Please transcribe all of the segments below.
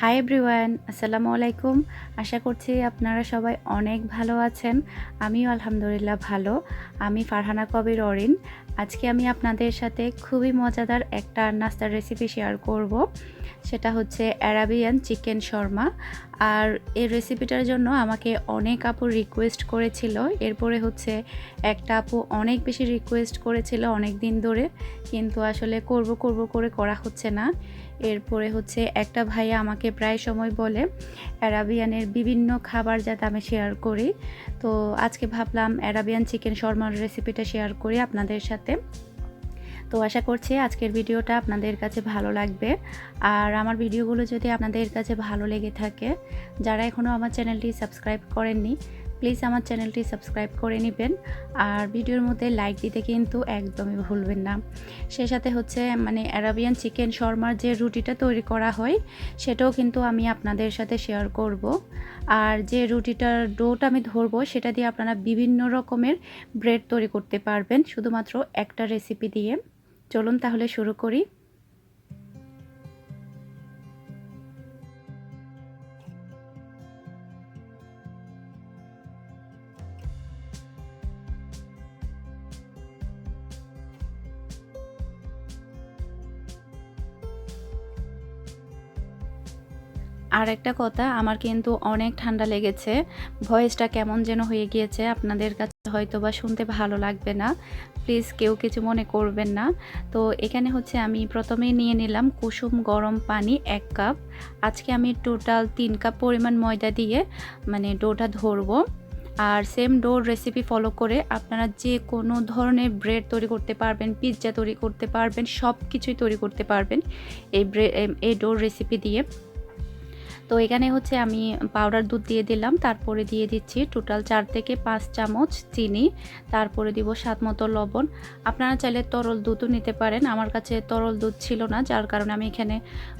Hi everyone আসসালামু আলাইকুম। আশা করছি আপনারা সবাই অনেক ভালো আছেন। আমিও আলহামদুলিল্লাহ ভালো। আমি ফারহানা কবির অরিন। আজকে আমি আপনাদের সাথে খুবই মজাদার একটা নাস্তার রেসিপি শেয়ার করব। সেটা হচ্ছে অ্যারাবিয়ান চিকেন শর্মা। আর এই রেসিপিটার জন্য আমাকে অনেক আপু রিকোয়েস্ট করেছিল। এরপরে হচ্ছে একটা আপু অনেক বেশি রিকোয়েস্ট করেছিল অনেক দিন ধরে। কিন্তু আসলে করব করব করে করা হচ্ছে না। এরপরে হচ্ছে একটা ভাইয়া আমাকে প্রায় সময় বলে, অ্যারাবিয়ানের বিভিন্ন খাবার যাতে আমি শেয়ার করি। তো আজকে ভাবলাম অ্যারাবিয়ান চিকেন শর্মার রেসিপিটা শেয়ার করি আপনাদের সাথে। তো আশা করছি আজকের ভিডিওটা আপনাদের কাছে ভালো লাগবে। আর আমার ভিডিওগুলো যদি আপনাদের কাছে ভালো লেগে থাকে, যারা এখনও আমার চ্যানেলটি সাবস্ক্রাইব করেননি প্লিজ আমার চ্যানেলটি সাবস্ক্রাইব করে নেবেন। আর ভিডিওর মধ্যে লাইক দিতে কিন্তু একদমই ভুলবেন না। সে সাথে হচ্ছে মানে অ্যারাবিয়ান চিকেন শর্মার যে রুটিটা তৈরি করা হয়, সেটাও কিন্তু আমি আপনাদের সাথে শেয়ার করব। আর যে রুটিটার ডোটা আমি ধরবো, সেটা দিয়ে আপনারা বিভিন্ন রকমের ব্রেড তৈরি করতে পারবেন। শুধুমাত্র একটা রেসিপি দিয়ে। চলুন তাহলে শুরু করি। আর একটা কথা, আমার কিন্তু অনেক ঠান্ডা লেগেছে। ভয়েসটা কেমন যেন হয়ে গিয়েছে, আপনাদের কাছে হয়তো বা শুনতে ভালো লাগবে না। প্লিজ কেউ কিছু মনে করবেন না। তো এখানে হচ্ছে আমি প্রথমেই নিয়ে নিলাম কুসুম গরম পানি এক কাপ। আজকে আমি টোটাল তিন কাপ পরিমাণ ময়দা দিয়ে মানে ডোটা ধরবো। আর সেম ডোর রেসিপি ফলো করে আপনারা যে কোনো ধরনের ব্রেড তৈরি করতে পারবেন, পিৎজা তৈরি করতে পারবেন সব কিছুই তৈরি করতে পারবেন এই ব্রেড এই ডোর রেসিপি দিয়ে। তো এখানে হচ্ছে আমি পাউডার দুধ দিয়ে দিলাম, তারপরে দিয়ে দিচ্ছি টোটাল চার থেকে পাঁচ চামচ চিনি, তারপরে দিব স্বাদ মতো লবণ। আপনারা চাইলে তরল দুধও নিতে পারেন, আমার কাছে তরল দুধ ছিল না, যার কারণে আমি এখানে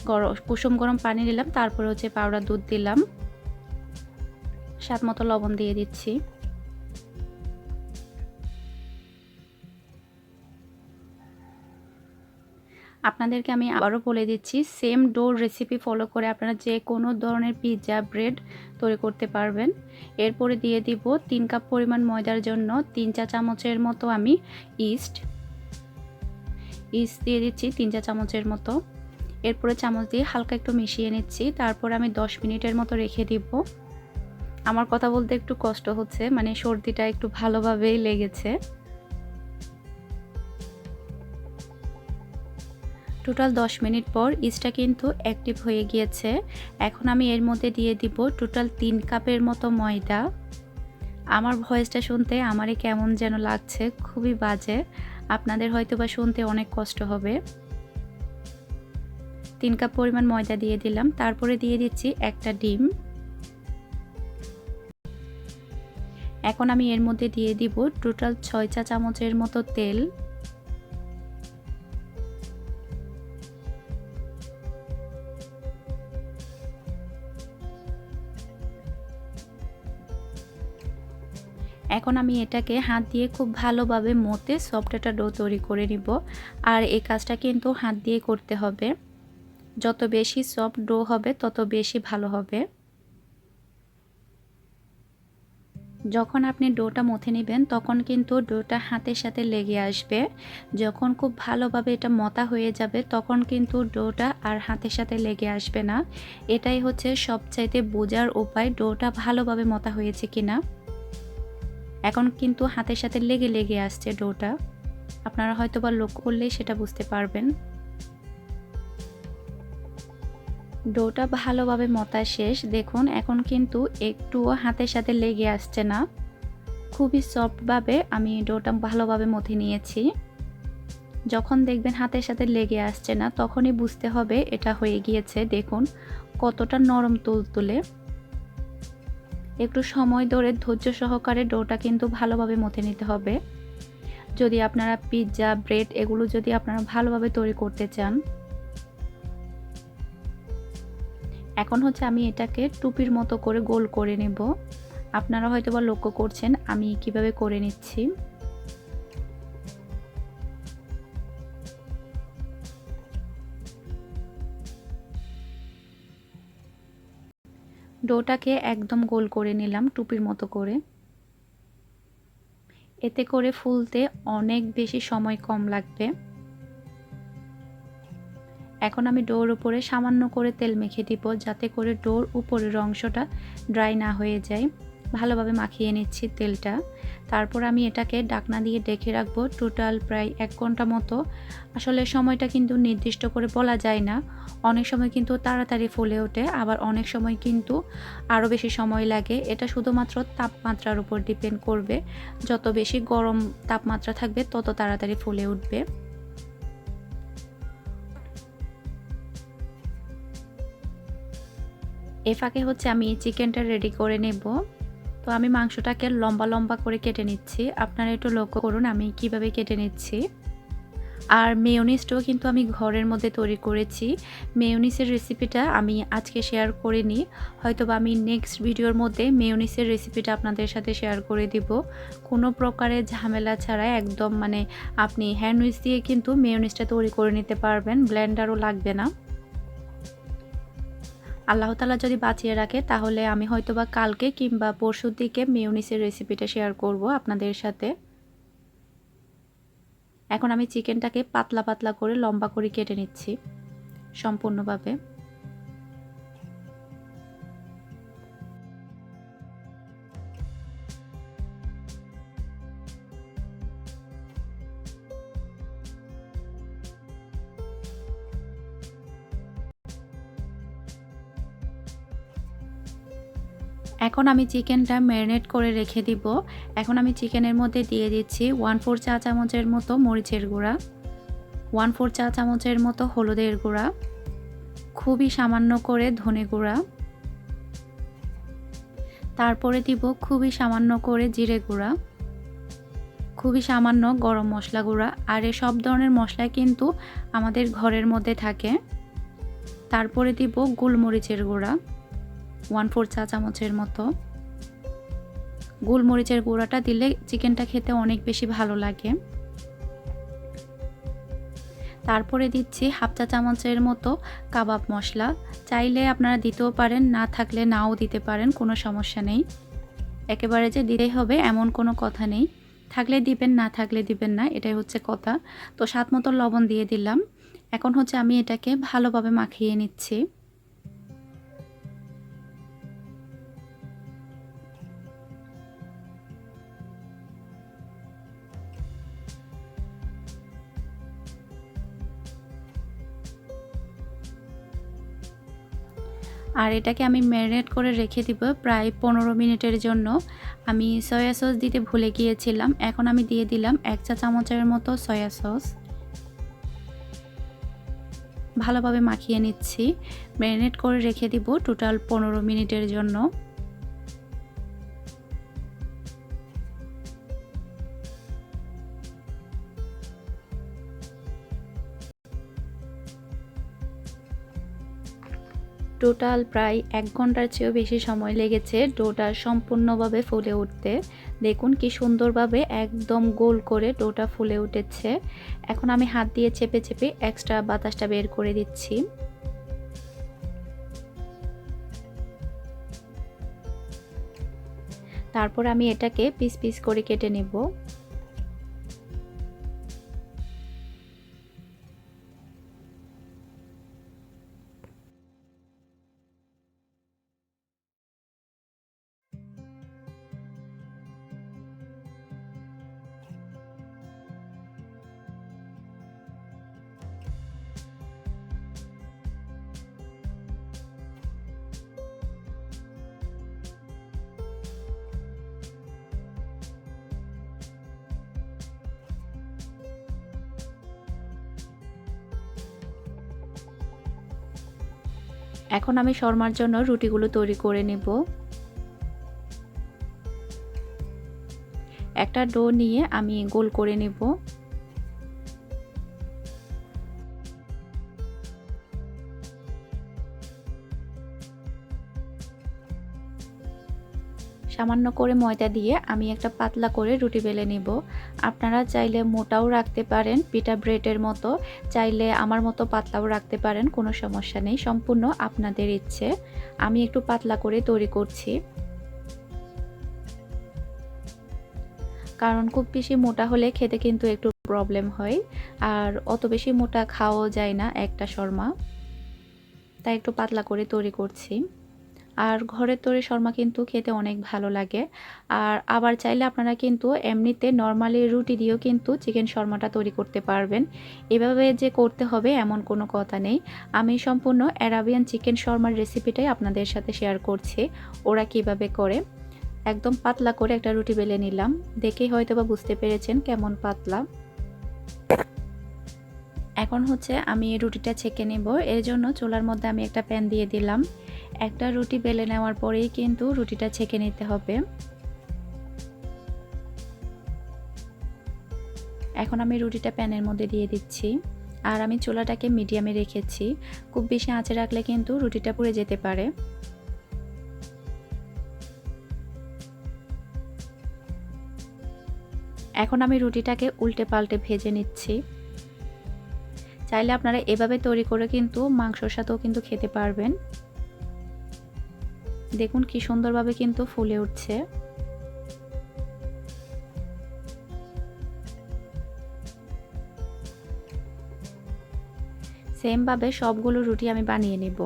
গরম, কুসুম গরম পানি নিলাম তারপরে হচ্ছে পাউডার দুধ দিলাম। স্বাদ মতো লবণ দিয়ে দিচ্ছি। আপনাদেরকে আমি আবারও বলে দিচ্ছি সেম ডোর রেসিপি ফলো করে আপনারা যে কোনো ধরনের পিৎজা ব্রেড তৈরি করতে পারবেন। এরপরে দিয়ে দিব তিন কাপ পরিমাণ ময়দার জন্য তিন চা চামচের মতো আমি ইস্ট ইস্ট দিয়ে দিচ্ছি তিন চা চামচের মতো। এরপরে চামচ দিয়ে হালকা একটু মিশিয়ে নিচ্ছি, তারপর আমি দশ মিনিটের মতো রেখে দিব। আমার কথা বলতে একটু কষ্ট হচ্ছে মানে সর্দিটা একটু ভালোভাবেই লেগেছে। টোটাল 10 মিনিট পর ইস্টটা কিন্তু অ্যাক্টিভ হয়ে গিয়েছে। এখন আমি এর মধ্যে দিয়ে দিব টোটাল তিন কাপের মতো ময়দা। আমার ভয়েসটা শুনতে আমারই কেমন যেন লাগছে, খুবই বাজে। আপনাদের হয়তো বা শুনতে অনেক কষ্ট হবে। তিন কাপ পরিমাণ ময়দা দিয়ে দিলাম, তারপরে দিয়ে দিচ্ছি একটা ডিম। এখন আমি এর মধ্যে দিয়ে দিব টোটাল ছয় চা চামচের মতো তেল। এখন আমি এটাকে হাত দিয়ে খুব ভালোভাবে মতে সফট একটা ডো তৈরি করে নিব। আর এই কাজটা কিন্তু হাত দিয়ে করতে হবে। যত বেশি সফট ডো হবে, তত বেশি ভালো হবে। যখন আপনি ডোটা মথে নেবেন, তখন কিন্তু ডোটা হাতের সাথে লেগে আসবে। যখন খুব ভালোভাবে এটা মতা হয়ে যাবে, তখন কিন্তু ডোটা আর হাতের সাথে লেগে আসবে না। এটাই হচ্ছে সবচাইতে বোঝার উপায় ডোটা ভালোভাবে মতা হয়েছে কিনা। এখন কিন্তু হাতের সাথে লেগে লেগে আসছে ডোটা। আপনারা হয়তো বা লক্ষ্য করলেই সেটা বুঝতে পারবেন। ডোটা ভালোভাবে মতা শেষ। দেখুন, এখন কিন্তু একটুও হাতের সাথে লেগে আসছে না। খুবই সফটভাবে আমি ডোটা ভালোভাবে মথে নিয়েছি। যখন দেখবেন হাতের সাথে লেগে আসছে না, তখনই বুঝতে হবে এটা হয়ে গিয়েছে। দেখুন, কতটা নরম তুল তুলে একটু সময় ধরে ধৈর্য সহকারে ডোটা কিন্তু ভালোভাবে মথে নিতে হবে। যদি আপনারা পিৎজা, ব্রেড এগুলো যদি আপনারা ভালোভাবে তৈরি করতে চান। এখন হচ্ছে আমি এটাকে টুপির মতো করে গোল করে নেব। আপনারা হয়তো বা লক্ষ্য করছেন আমি কীভাবে করে নিচ্ছি। ডোটাকে একদম গোল করে নিলাম টুপির মতো করে। এতে করে ফুলতে অনেক বেশি সময় কম লাগবে। এখন আমি ডোর উপরে সামান্য করে তেল মেখে দিব, যাতে করে ডোর উপরের অংশটা ড্রাই না হয়ে যায়। ভালোভাবে মাখিয়ে নিচ্ছি তেলটা। তারপর আমি এটাকে ডাকনা দিয়ে ডেকে রাখব টোটাল প্রায় এক ঘণ্টা মতো। আসলে সময়টা কিন্তু নির্দিষ্ট করে বলা যায় না। অনেক সময় কিন্তু তাড়াতাড়ি ফুলে ওঠে, আবার অনেক সময় কিন্তু আরও বেশি সময় লাগে। এটা শুধুমাত্র তাপমাত্রার উপর ডিপেন্ড করবে। যত বেশি গরম তাপমাত্রা থাকবে, তত তাড়াতাড়ি ফুলে উঠবে। এ ফাঁকে হচ্ছে আমি চিকেনটা রেডি করে নেব। তো আমি মাংসটাকে লম্বা লম্বা করে কেটে নিচ্ছি। আপনারা একটু লক্ষ্য করুন আমি কীভাবে কেটে নিচ্ছি। আর মেয়নিসটাও কিন্তু আমি ঘরের মধ্যে তৈরি করেছি। মেয়নিসের রেসিপিটা আমি আজকে শেয়ার করে নিই হয়তো বা আমি নেক্সট ভিডিওর মধ্যে মেয়নিসের রেসিপিটা আপনাদের সাথে শেয়ার করে দিব। কোনো প্রকারের ঝামেলা ছাড়া একদম মানে আপনি হ্যান্ড উইচ দিয়ে কিন্তু মেয়নিসটা তৈরি করে নিতে পারবেন। ব্লেন্ডারও লাগবে না। আল্লাহ তালা যদি বাঁচিয়ে রাখে, তাহলে আমি হয়তো বা কালকে কিংবা পরশুর দিকে মিউনিসের রেসিপিটা শেয়ার করব আপনাদের সাথে। এখন আমি চিকেনটাকে পাতলা পাতলা করে লম্বা করে কেটে নিচ্ছি সম্পূর্ণভাবে। এখন আমি চিকেনটা ম্যারিনেট করে রেখে দিব। এখন আমি চিকেনের মধ্যে দিয়ে দিচ্ছি ওয়ান ফোর চা চামচের মতো মরিচের গুঁড়া, ওয়ান ফোর চা চামচের মতো হলুদের গুঁড়া, খুবই সামান্য করে ধনে গুঁড়া। তারপরে দিব খুবই সামান্য করে জিরে গুঁড়া, খুবই সামান্য গরম মশলা গুঁড়া। আর এই সব ধরনের মশলা কিন্তু আমাদের ঘরের মধ্যে থাকে। তারপরে দিব গোলমরিচের গুঁড়া। ওয়ান ফোর চা চামচের মতো। গোলমরিচের গুঁড়াটা দিলে চিকেনটা খেতে অনেক বেশি ভালো লাগে। তারপরে দিচ্ছি হাফ চা চামচের মতো কাবাব মশলা। চাইলে আপনারা দিতেও পারেন, না থাকলে নাও দিতে পারেন, কোনো সমস্যা নেই। একেবারে যে দিতেই হবে এমন কোনো কথা নেই। থাকলে দিবেন, না থাকলে দিবেন না, এটাই হচ্ছে কথা। তো স্বাদ মতো লবণ দিয়ে দিলাম। এখন হচ্ছে আমি এটাকে ভালোভাবে মাখিয়ে নিচ্ছি। আর এটাকে আমি ম্যারিনেট করে রেখে দিব প্রায় পনেরো মিনিটের জন্য। আমি সয়া সস দিতে ভুলে গিয়েছিলাম, এখন আমি দিয়ে দিলাম এক চা চামচের মতো সয়া সস। ভালোভাবে মাখিয়ে নিচ্ছি। ম্যারিনেট করে রেখে দিব টোটাল পনেরো মিনিটের জন্য। টোটাল প্রায় এক ঘণ্টার চেয়েও বেশি সময় লেগেছে ডোটা সম্পূর্ণভাবে ফুলে উঠতে। দেখুন কি সুন্দরভাবে একদম গোল করে ডোটা ফুলে উঠেছে। এখন আমি হাত দিয়ে চেপে চেপে এক্সট্রা বাতাসটা বের করে দিচ্ছি। তারপর আমি এটাকে পিস পিস করে কেটে নেব। এখন আমি শর্মার জন্য রুটিগুলো তৈরি করে নেব। একটা ডো নিয়ে আমি গোল করে নেব। সামান্য করে ময়দা দিয়ে আমি একটা পাতলা করে রুটি বেলে নেব। আপনারা চাইলে মোটাও রাখতে পারেন, পিঠা ব্রেডের মতো। চাইলে আমার মতো পাতলাও রাখতে পারেন, কোনো সমস্যা নেই, সম্পূর্ণ আপনাদের ইচ্ছে। আমি একটু পাতলা করে তৈরি করছি। কারণ খুব বেশি মোটা হলে খেতে কিন্তু একটু প্রবলেম হয়। আর অত বেশি মোটা খাওয়াও যায় না একটা শর্মা। তাই একটু পাতলা করে তৈরি করছি। আর ঘরের তৈরি শর্মা কিন্তু খেতে অনেক ভালো লাগে। আর আবার চাইলে আপনারা কিন্তু এমনিতে নর্মালি রুটি দিয়েও কিন্তু চিকেন শর্মাটা তৈরি করতে পারবেন। এভাবে যে করতে হবে এমন কোনো কথা নেই। আমি সম্পূর্ণ অ্যারাবিয়ান চিকেন শর্মার রেসিপিটাই আপনাদের সাথে শেয়ার করছি, ওরা কীভাবে করে। একদম পাতলা করে একটা রুটি বেলে নিলাম। দেখেই হয়তো বা বুঝতে পেরেছেন কেমন পাতলা। এখন হচ্ছে আমি রুটিটা ছেঁকে নেব। এর জন্য চুলার মধ্যে আমি একটা প্যান দিয়ে দিলাম। একটা রুটি বেলে নেওয়ার পরেই কিন্তু রুটিটা ছেঁকে নিতে হবে। এখন আমি রুটিটা প্যানের মধ্যে দিয়ে দিচ্ছি। আর আমি চুলাটাকে মিডিয়ামে রেখেছি। খুব বেশি আঁচে রাখলে কিন্তু রুটিটা পুড়ে যেতে পারে। এখন আমি রুটিটাকে উল্টে পাল্টে ভেজে নিচ্ছি। চাইলে আপনারা এভাবে তৈরি করে কিন্তু মাংসর সাথেও কিন্তু খেতে পারবেন। দেখুন কি সুন্দরভাবে কিন্তু ফুলে উঠছে। সেমভাবে সবগুলো রুটি আমি বানিয়ে নেব।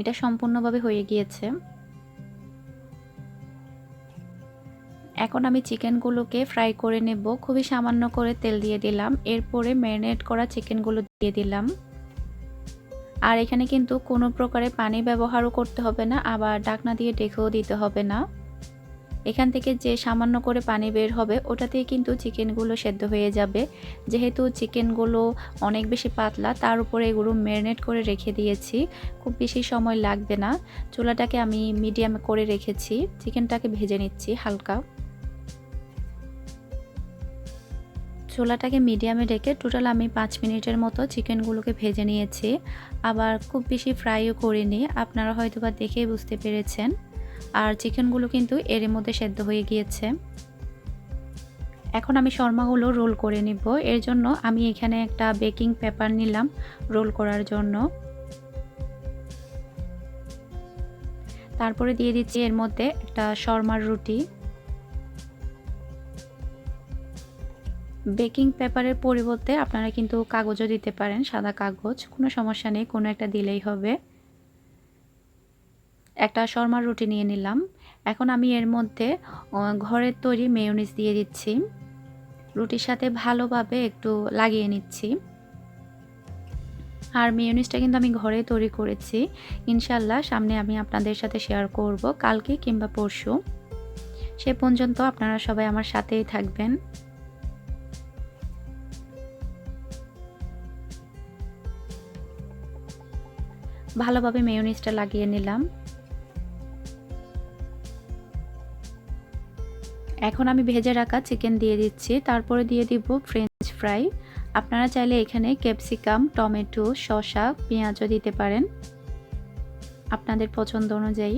এটা সম্পূর্ণভাবে হয়ে গিয়েছে। এখন আমি চিকেনগুলোকে ফ্রাই করে নেব। খুবই সামান্য করে তেল দিয়ে দিলাম। এরপরে ম্যারিনেট করা চিকেনগুলো দিয়ে দিলাম। আর এখানে কিন্তু কোনো প্রকারে পানি ব্যবহারও করতে হবে না, আবার ডাকনা দিয়ে ডেকেও দিতে হবে না। এখান থেকে যে সামান্য করে পানি বের হবে ওটাতেই কিন্তু চিকেনগুলো সেদ্ধ হয়ে যাবে। যেহেতু চিকেনগুলো অনেক বেশি পাতলা, তার উপরে এগুলো ম্যারিনেট করে রেখে দিয়েছি। খুব বেশি সময় লাগবে না। চুলাটাকে আমি মিডিয়ামে করে রেখেছি। চিকেনটাকে ভেজে নিচ্ছি হালকা। চুলাটাকে মিডিয়ামে রেখে টোটাল আমি পাঁচ মিনিটের মতো চিকেনগুলোকে ভেজে নিয়েছি। আবার খুব বেশি ফ্রাইও করিনি, আপনারা হয়তো বা দেখেই বুঝতে পেরেছেন। আর চিকেনগুলো কিন্তু এর মধ্যে সেদ্ধ হয়ে গিয়েছে। এখন আমি শর্মাগুলো রোল করে নিব। এর জন্য আমি এখানে একটা বেকিং পেপার নিলাম রোল করার জন্য। তারপরে দিয়ে দিচ্ছি এর মধ্যে একটা শর্মার রুটি। বেকিং পেপারের পরিবর্তে আপনারা কিন্তু কাগজও দিতে পারেন, সাদা কাগজ, কোনো সমস্যা নেই, কোনো একটা দিলেই হবে। একটা শর্মার রুটি নিয়ে নিলাম। এখন আমি এর মধ্যে ঘরের তৈরি মেয়নিস দিয়ে দিচ্ছি। রুটির সাথে ভালোভাবে একটু লাগিয়ে নিচ্ছি। আর মেয়নিসটা কিন্তু আমি ঘরে তৈরি করেছি। ইনশাল্লাহ সামনে আমি আপনাদের সাথে শেয়ার করব, কালকে কিংবা পরশু। সে পর্যন্ত আপনারা সবাই আমার সাথেই থাকবেন। ভালোভাবে মেয়োনিজটা লাগিয়ে নিলাম। এখন আমি ভেজে রাখা চিকেন দিয়ে দিচ্ছি। তারপরে দিয়ে দিব ফ্রেঞ্চ ফ্রাই আপনারা চাইলে এখানে ক্যাপসিকাম টমেটো শসা, পেঁয়াজও দিতে পারেন। আপনাদের পছন্দ অনুযায়ী।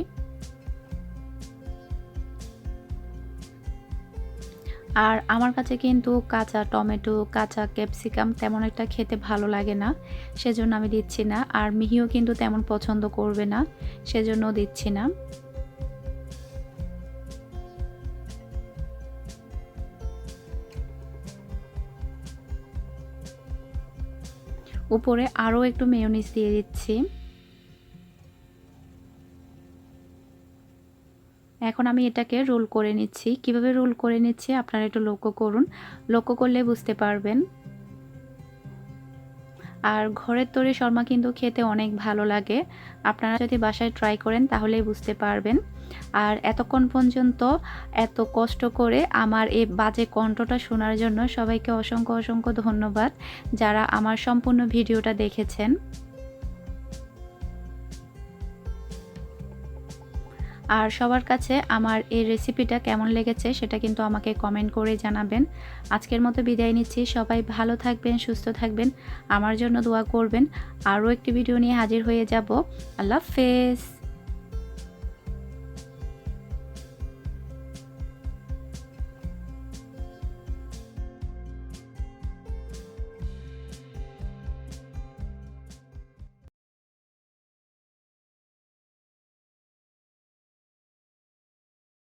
আর আমার কাছে কিন্তু কাঁচা টমেটো, কাঁচা ক্যাপসিকাম তেমন একটা খেতে ভালো লাগে না, সেজন্য আমি দিচ্ছি না। আর মিহিও কিন্তু তেমন পছন্দ করবে না সেজন্য দিচ্ছি না। উপরে আরও একটু মেয়নিস দিয়ে দিচ্ছি। এখন আমি এটাকে রোল করে নিচ্ছি। কীভাবে রোল করে নিচ্ছি? আপনারা একটু লক্ষ্য করুন। লক্ষ্য করলে বুঝতে পারবেন। আর ঘরের তৈরি শর্মা কিন্তু খেতে অনেক ভালো লাগে। আপনারা যদি বাসায় ট্রাই করেন, তাহলেই বুঝতে পারবেন। আর এতক্ষণ পর্যন্ত এত কষ্ট করে আমার এই বাজে কণ্ঠটা শোনার জন্য সবাইকে অসংখ্য অসংখ্য ধন্যবাদ যারা আমার সম্পূর্ণ ভিডিওটা দেখেছেন। আর সবার কাছে আমার এই রেসিপিটা কেমন লেগেছে সেটা কিন্তু আমাকে কমেন্ট করে জানাবেন। আজকের মতো বিদায় নিচ্ছি। সবাই ভালো থাকবেন, সুস্থ থাকবেন। আমার জন্য দোয়া করবেন। আরও একটি ভিডিও নিয়ে হাজির হয়ে যাব। আল্লাহ হাফেজ।